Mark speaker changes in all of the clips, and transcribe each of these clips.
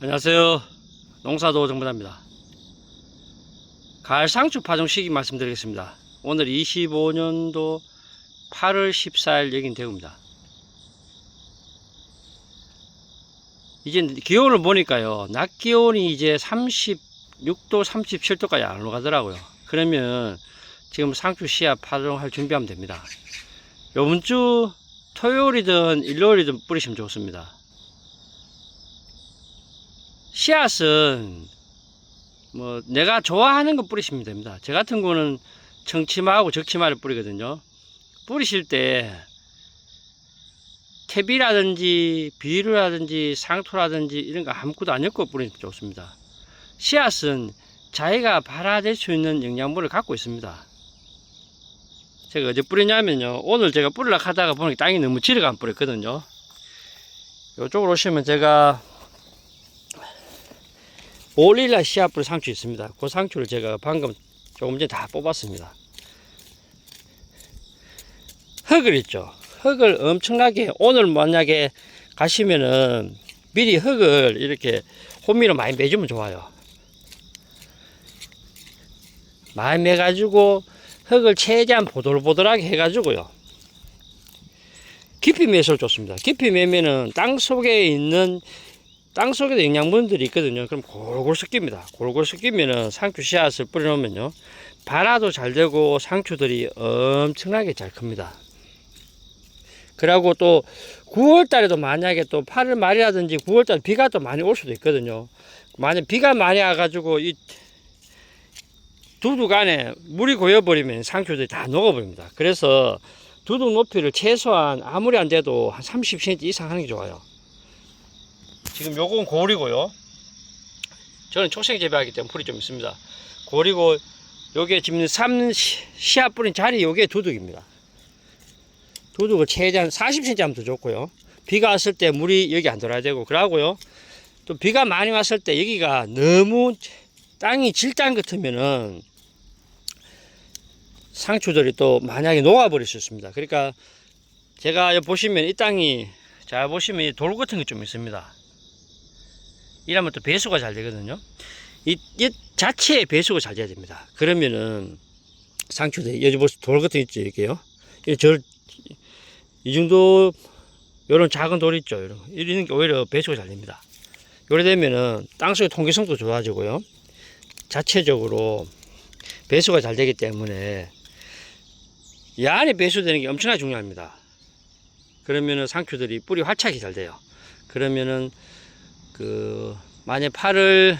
Speaker 1: 안녕하세요. 농사도 정부답니다. 가을 상추 파종 시기 말씀드리겠습니다. 오늘 25년도 8월 14일 여긴 대구입니다. 이제 기온을 보니까요. 낮 기온이 이제 36도, 37도까지 안 올라가더라고요. 그러면 지금 상추 씨앗 파종할 준비하면 됩니다. 요번 주 토요일이든 일요일이든 뿌리시면 좋습니다. 씨앗은 뭐 내가 좋아하는 거 뿌리시면 됩니다. 저 같은 거는 청치마하고 적치마를 뿌리거든요. 뿌리실 때 탭이라든지 비료라든지 상토라든지 이런 거 아무것도 안 엮고 뿌리면 좋습니다. 씨앗은 자기가 발화될 수 있는 영양분을 갖고 있습니다. 제가 어제 뿌리냐면요. 오늘 제가 뿌리려고 하다가 보니까 땅이 너무 지르가 안 뿌렸거든요. 이쪽으로 오시면 제가 올릴라 씨앗뿌리 상추 있습니다. 그 상추를 제가 방금 조금 전에 다 뽑았습니다. 흙을 있죠. 흙을 엄청나게 오늘 만약에 가시면은 미리 흙을 이렇게 호미로 많이 매주면 좋아요. 많이 매가지고 흙을 최대한 보들보들하게 해가지고요. 깊이 매서 좋습니다. 깊이 매면은 땅 속에 있는 땅 속에도 영양분들이 있거든요. 그럼 골골 섞입니다. 골골 섞이면은 상추 씨앗을 뿌려놓으면요. 발화도 잘 되고 상추들이 엄청나게 잘 큽니다. 그리고 또 9월 달에도 만약에 또 8월 말이라든지 9월 달에 비가 또 많이 올 수도 있거든요. 만약 비가 많이 와가지고 이 두둑 안에 물이 고여버리면 상추들이 다 녹아버립니다. 그래서 두둑 높이를 최소한 아무리 안 돼도 한 30cm 이상 하는 게 좋아요. 지금 요건 고리고요. 저는 초생 재배하기 때문에 풀이 좀 있습니다. 고리고 요게 지금 삼 시- 씨앗 뿌린 자리 요게 두둑입니다. 두둑을 최대한 40cm 하면 더 좋고요. 비가 왔을 때 물이 여기 안 들어야 되고 그러고요. 또 비가 많이 왔을 때 여기가 너무 땅이 질땅 같으면은 상추들이 또 만약에 녹아버릴 수 있습니다. 그러니까 제가 보시면 이 땅이 잘 보시면 이돌 같은 게 좀 있습니다. 이러면 또 배수가 잘 되거든요. 이, 이 자체에 배수가 잘 돼야 됩니다. 그러면은 상추들이 여기 보시 돌 같은 거 있죠, 이게요. 이 절, 이 정도 요런 작은 돌 있죠. 이런 이런 게 오히려 배수가 잘 됩니다. 요래 되면은 땅속의 통기성도 좋아지고요. 자체적으로 배수가 잘 되기 때문에 이 안에 배수되는 게 엄청나게 중요합니다. 그러면은 상추들이 뿌리 활착이 잘 돼요. 그러면은 그 만약 8월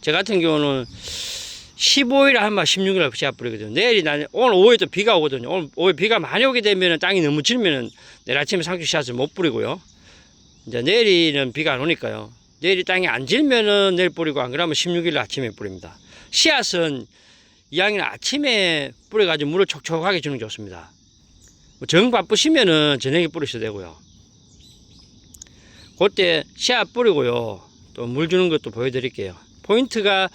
Speaker 1: 제 같은 경우는 15일 한마 16일 씨앗 뿌리거든요. 내일이 나 오늘 오후에 또 비가 오거든요. 오늘 오후에 비가 많이 오게 되면은 땅이 너무 질면은 내일 아침에 상추 씨앗을 못 뿌리고요. 이제 내일은 비가 안 오니까요. 내일이 땅이 안 질면은 내일 뿌리고 안 그러면 16일 아침에 뿌립니다. 씨앗은 이왕이면 아침에 뿌려가지고 물을 촉촉하게 주는 게 좋습니다. 뭐정 바쁘시면은 저녁에 뿌리셔도 되고요. 그때 씨앗 뿌리고요. 또 물 주는 것도 보여드릴게요. 포인트가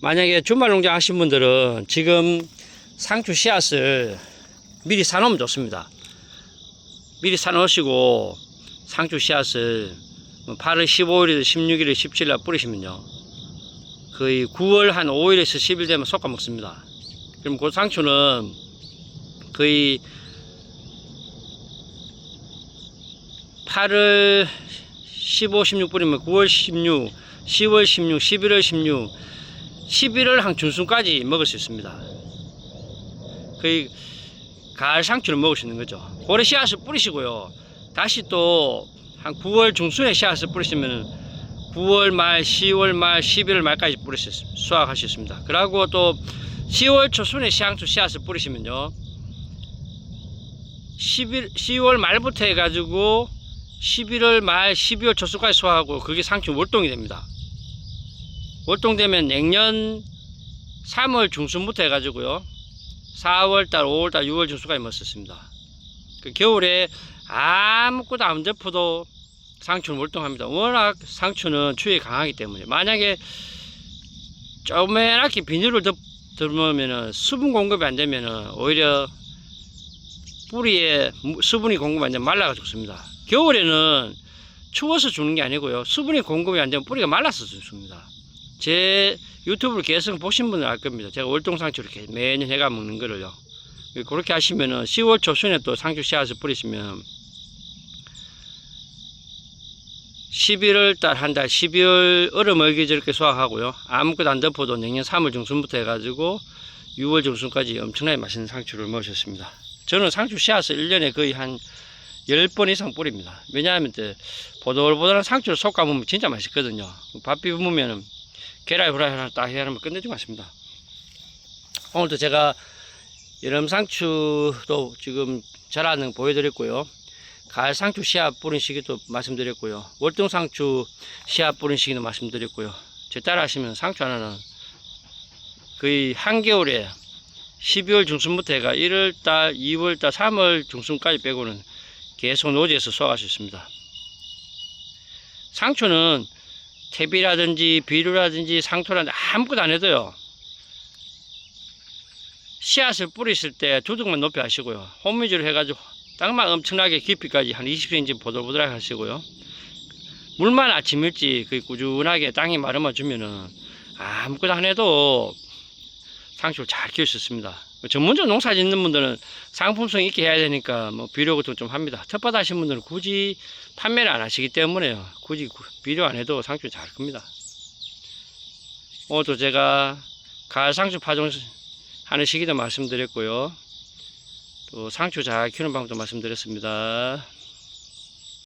Speaker 1: 만약에 주말 농장 하신 분들은 지금 상추 씨앗을 미리 사놓으면 좋습니다. 미리 사놓으시고 상추 씨앗을 8월 15일이든 16일에 17일 뿌리시면요. 거의 9월 한 5일에서 10일 되면 솎아 먹습니다. 그럼 그 상추는 거의 8월 15, 16 뿌리면 9월 16, 10월 16, 11월 16, 11월 한 중순까지 먹을 수 있습니다. 거의 가을 상추를 먹을 수 있는 거죠. 고래 씨앗을 뿌리시고요. 다시 또 한 9월 중순에 씨앗을 뿌리시면 9월 말, 10월 말, 11월 말까지 뿌리실 수, 수확할 수 있습니다. 그리고 또 10월 초순에 씨앗 씨앗을 뿌리시면요. 11, 10월 말부터 해가지고 11월 말, 12월 초순까지 수확하고 그게 상추 월동이 됩니다. 월동되면 내년 3월 중순부터 해가지고요. 4월달, 5월달, 6월 중순까지 있습니다. 그 겨울에 아무것도 안 덮어도 상추는 월동합니다. 워낙 상추는 추위에 강하기 때문에 만약에 조그맣게 비닐을 덮, 덮으면 수분 공급이 안 되면 오히려 뿌리에 무- 수분이 공급 안 되면 말라가 죽습니다. 겨울에는 추워서 주는 게 아니고요. 수분이 공급이 안 되면 뿌리가 말라서 죽습니다. 제 유튜브를 계속 보신 분은 알 겁니다. 제가 월동상추를 이렇게 매년 해가 먹는 거를요. 그렇게 하시면은 10월 초순에 또 상추 씨앗을 뿌리시면 11월 달 한 달, 12월 얼음 얼기 저렇게 수확하고요. 아무것도 안 덮어도 내년 3월 중순부터 해가지고 6월 중순까지 엄청나게 맛있는 상추를 먹으셨습니다. 저는 상추 씨앗을 1년에 거의 한 10번 이상 뿌립니다. 왜냐하면 때 보들보들한 상추를 속 감으면 진짜 맛있거든요. 밥 비우면은 계란 후라이 하나 딱 해야 하면 끝내주고 맛있습니다. 오늘도 제가 여름 상추도 지금 자라는 거 보여드렸고요. 가을 상추 씨앗 뿌린 시기도 말씀드렸고요. 월동 상추 씨앗 뿌린 시기도 말씀드렸고요. 제 따라 하시면 상추 하나는 거의 한겨울에 12월 중순부터 해가 1월달, 2월달, 3월 중순까지 빼고는 계속 노지에서 수확할 수 있습니다. 상추는 퇴비라든지 비료라든지 상토라든지 아무것도 안 해도요. 씨앗을 뿌리실 때 두둑만 높이 하시고요. 호미질 해가지고 땅만 엄청나게 깊이까지 한 20cm 보들보들하게 하시고요. 물만 아침 일찍 그 꾸준하게 땅이 마르면 주면은 아무것도 안 해도 상추를 잘 키울 수 있습니다. 전문적 농사 짓는 분들은 상품성 있게 해야 되니까 뭐 비료 같은 거좀 합니다. 텃밭 하신 분들은 굳이 판매를 안 하시기 때문에요. 굳이 구- 비료 안 해도 상추 잘 큽니다. 오늘도 제가 가을 상추 파종 하는 시기도 말씀드렸고요. 또 상추 잘 키우는 방법도 말씀드렸습니다.